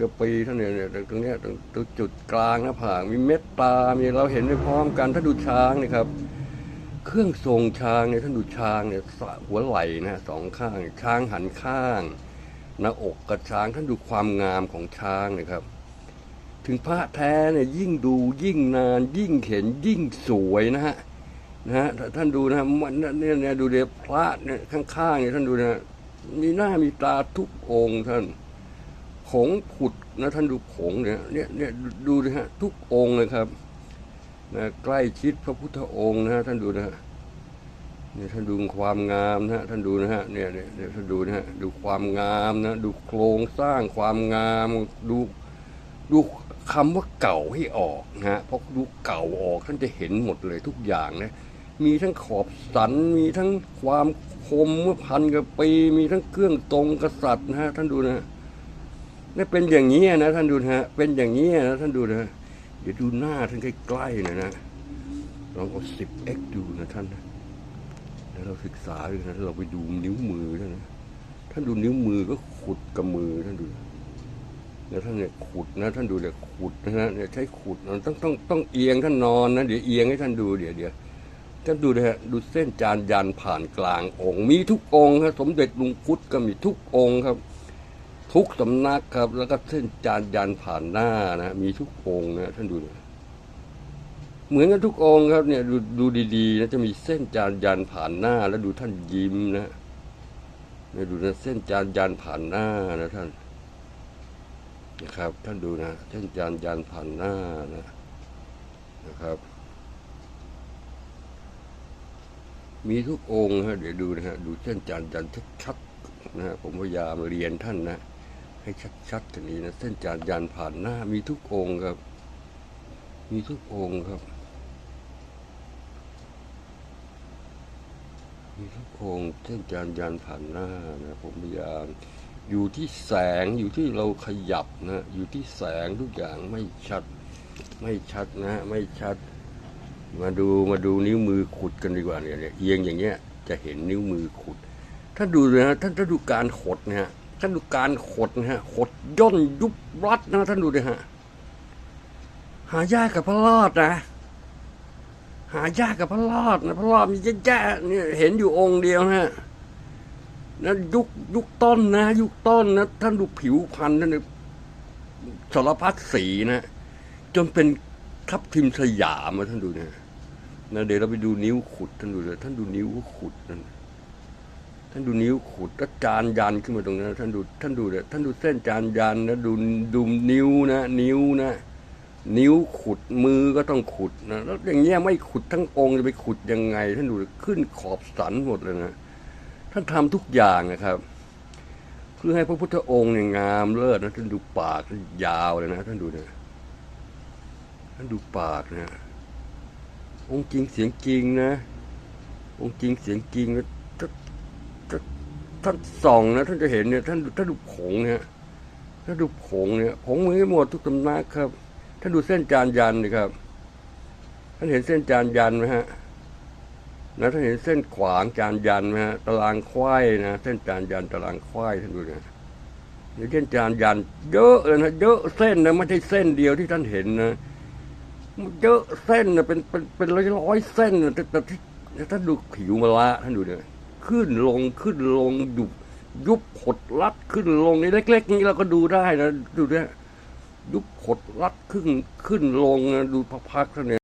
กับปีเท่านี้เนี่ยตรงนี้ตรงจุดกลางหน้าผากมีเม็ดตามีเราเห็นไปพร้อมกันถ้าดูช้างนี่ครับ เครื่องทรงช้างเนี่ยท่านดูช้างเนี่ยหัวไหล่นะสองข้างช้างหันข้างหน้าอกกับช้างท่านดูความงามของช้างนะครับ ถึงพระแท้เนี่ยยิ่งดูยิ่งนาน ยิ่งเห็นยิ่งสวยนะฮะนะฮะท่านดูนะมันนี่ยเนี่ยดูเดี๋ยวพระเนี่ยข้างๆเนี่ยท่านดูนะมีหน้ามีตาทุกองค์ท่าน ผงผุดนะท่านดูผงเนี่ยเนี่ยเนี่ยดูนะฮะทุกองค์เลยครับนะใกล้ชิดพระพุทธองค์นะฮะท่านดูนะฮะเนี่ยท่านดูความงามนะฮะท่านดูนะฮะเนี่ยเนี่ยท่านดูนะฮะดูความงามนะดูโครงสร้างความงามดูดูคำว่าเก่าให้ออกนะฮะเพราะดูเก่าออกท่านจะเห็นหมดเลยทุกอย่างนะมีทั้งขอบสันมีทั้งความคมเมื่อพันกับปี มีทั้งเครื่องตรงกษัตริย์นะฮะท่านดูนะฮะ นี่เป็นอย่างนี้นะท่านดูนะฮะเป็นอย่างนี้นะท่านดูนะ เดี๋ยวดูหน้าท่านใกล้ๆหน่อยนะลองเอาสิบเอ็กดูนะท่านนะแล้วเราศึกษาดูนะเราไปดูนิ้วมือท่านนะท่านดูนิ้วมือก็ขุดกับมือท่านดูแล้วท่านเนี่ยขุดนะ ท่านดูเนี่ยขุดนะฮะเนี่ยใช้ขุดนะต้องต้องต้องเอียงท่านนอนนะเดี๋ยวเอียงให้ท่านดูเดี๋ยวเดี๋ยวท่านดูนะฮะดูเส้นจานยันผ่านกลางองค์ มีทุกองค์ครับสมเด็จลุงพุทธก็มีทุกองค์ครับ ทุกสำนักครับ แล้วก็เส้นจานยันผ่านหน้านะมีทุกองค์นะท่านดูนะเหมือนกันทุกองค์ครับเนี่ยดูดูดีๆนะจะมีเส้นจานยันผ่านหน้า แล้วดูท่านยิ้มนะเนี่ยดูนะเส้นจานยันผ่านหน้านะท่านนะครับ ท่านดูนะ เส้นจานยันผ่านหน้านะนะครับ มีทุกองค์ฮะเดี๋ยวดูนะฮะดูเส้นจานยันชัดๆนะฮะผมพยายามเรียนท่านนะ ให้ชัดๆอย่างนี้นะเส้นจานยันผ่านหน้ามีทุกองค์ครับ มีทุกองค์ครับ มีทุกองค์เส้นจานยันผ่านหน้านะผมพยายามอยู่ที่แสงอยู่ที่เราขยับนะอยู่ที่แสงทุกอย่างไม่ชัด ไม่ชัดนะไม่ชัด มาดูมาดูนิ้วมือขุดกันดีกว่าเนี่ยเนี่ยเอียงอย่างเงี้ยจะเห็นนิ้วมือขุดท่าดูนะท่านท่าดูการขดนะฮะ ท่านดูการขดนะฮะ ขดย่นยุบรัดนะท่านดูนะฮะ หายากกับพระรอดนะ หายากกับพระรอดนะพระรอดมีแย่ๆเนี่ยเห็นอยู่องค์เดียวนะฮะนะยุคยุคต้นนะ ยุคต้นนะท่านดูผิวพรรณท่านดูสารพัดสีนะจนเป็นทับทิมสยามมาท่านดูนะนะเดี๋ยวเราไปดูนิ้วขุดท่านดูเลยท่านดูนิ้วขุดนั่น ท่านดูนิ้วขุดแล้วจานยันขึ้นมาตรงนั้นท่านดูท่านดูเลยท่านดูเส้นจานยันนะดูดูนิ้วนะ นิ้วนะ นิ้วขุดมือก็ต้องขุดนะแล้วอย่างเงี้ยไม่ขุดทั้งองค์จะไปขุดยังไง ท่านดูขึ้นขอบสันหมดเลยนะท่านทำทุกอย่างนะครับ เพื่อให้พระพุทธองค์เนี่ยงามเลิศนะท่านดูปากยาวเลยนะท่านดูนะท่านดูปากนะองค์จริงเสียงจริงนะ องค์จริงเสียงจริงนะ ท่านส่องนะท่านจะเห็นเนี่ยท่านท่านดูผงเนี่ยท่านดูผงเนี่ยผงเหมือนหมดทุกตำนักครับท่านดูเส้นจานยันนะครับ ท่านเห็นเส้นจานยันไหมฮะนะท่านเห็นเส้นขวางจานยันไหมฮะตารางควายนะเส้นจานยันตารางควายท่านดูนะเนี่ยเส้นจานยัน เยอะเลยนะเยอะเส้นนะไม่ใช่เส้นเดียวที่ท่านเห็นนะเยอะเส้นนะเป็นเป็นเป็นร้อยร้อยเส้นนะแต่แต่ที่ท่านดูผิวมาละท่านดูเนี่ย ขึ้นลงขึ้นลงยุบยุบหดรัดขึ้นลงในเล็ก ๆ นี้เราก็ดูได้นะ ดูเนี่ยยุบหดรัดขึ้นขึ้นลงนะดูพักๆเท่านี้